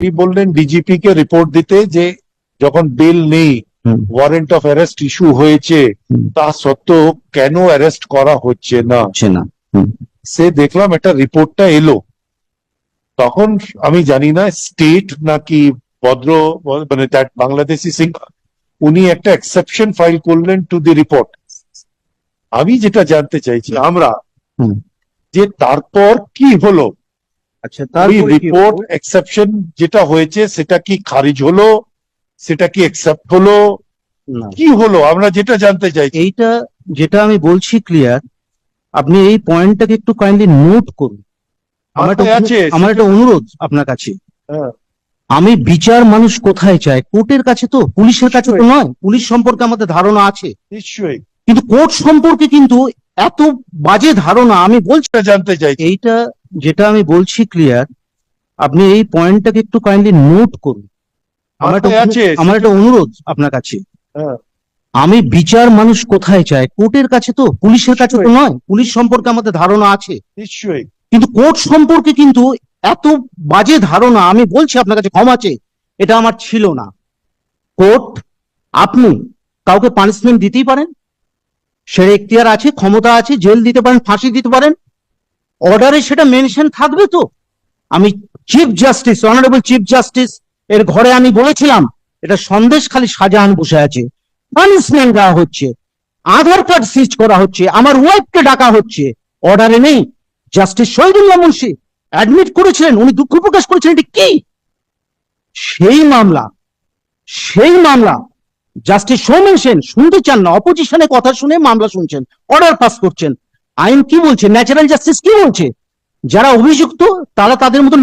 তিনি বললেন ডিজিপি কে রিপোর্ট দিতে যে যখন বেল নেই ওয়ারেন্ট অফ অ্যারেস্ট ইস্যু হয়েছে তা সত্ত্বেও কেন অ্যারেস্ট করা হচ্ছে না? সে দেখলাম একটা রিপোর্টটা এলো। তখন আমি জানি না স্টেট নাকি ভদ্র মানে দ্যাট বাংলাদেশি সিং উনি একটা এক্সেপশন ফাইল করলেন টু দি রিপোর্ট আমি যেটা জানতে চাইছি আমরা যে তারপর কি হলো? আচ্ছা ওই রিপোর্ট এক্সেপশন যেটা হয়েছে সেটা কি খারিজ হলো? সেটা কি একসেপ্ট হলো? কি হলো? আমরা যেটা জানতে চাইছি। এইটা যেটা আমি বলছি ক্লিয়ার আপনি এই পয়েন্টটাকে একটু কাইন্ডলি নোট করুন। আমার একটা আমার একটা অনুরোধ আপনার কাছে। হ্যাঁ। আমি বিচার মানুষ কোথায় চায় কোর্টের কাছে তো পুলিশের কাছে তো নয়। পুলিশ সম্পর্কে আমাদের ধারণা আছে। নিশ্চয়ই। কিন্তু কোর্ট সম্পর্কে কিন্তু এত বাজে ধারণা আমি বলছি জানতে চাইছি। এইটা যেটা আমি বলছি ক্লিয়ার আপনি এই পয়েন্টটাকে একটু কাইন্ডলি নোট করুন। আমার একটা আমার একটা অনুরোধ আপনার কাছে। হ্যাঁ। আমি বিচার মানুষ কোথায় চায় কোর্টের কাছে তো পুলিশের কাছে তো নয়। পুলিশ সম্পর্কে আমাদের ধারণা আছে। নিশ্চয়ই। কিন্তু কোর্ট সম্পর্কে কিন্তু এত বাজে ধারণা আমি বলছি আপনার কাছে ক্ষমা চেয়ে এটা আমার ছিল না। কোর্ট আপনি কাউকে পানিশমেন্ট দিতেই পারেন। সে এখতিয়ার আছে ক্ষমতা আছে জেল দিতে পারেন ফাঁসি দিতে পারেন অর্ডারে সেটা মেনশন থাকবে তো? আমি chief justice honourable chief justice এর ঘরে আমি বলেছিলাম, এটা সন্দেশ খালি শাহজাহান বসে আছে। পানিশমেন্ট দেওয়া হচ্ছে। আধার কার্ড সিজ করা হচ্ছে। আমার ওয়াইফকে ডাকা হচ্ছে। অর্ডারে নেই। জাস্টিস শহীদুল্লাহ মুন্সি অ্যাডমিট করেছিলেন, উনি দুঃখ প্রকাশ করেছেন এটি কি? সেই মামলা সেই মামলা। জাস্টিস সৌমেন সেন শুনতে চান না অপোজিশনে কথা শুনে মামলা শুনছেন অর্ডার পাস করছেন। আইন কি বলছে? ন্যাচারাল জাস্টিস কি বলছে? যারা অভিযুক্ত তারা তাদের মতন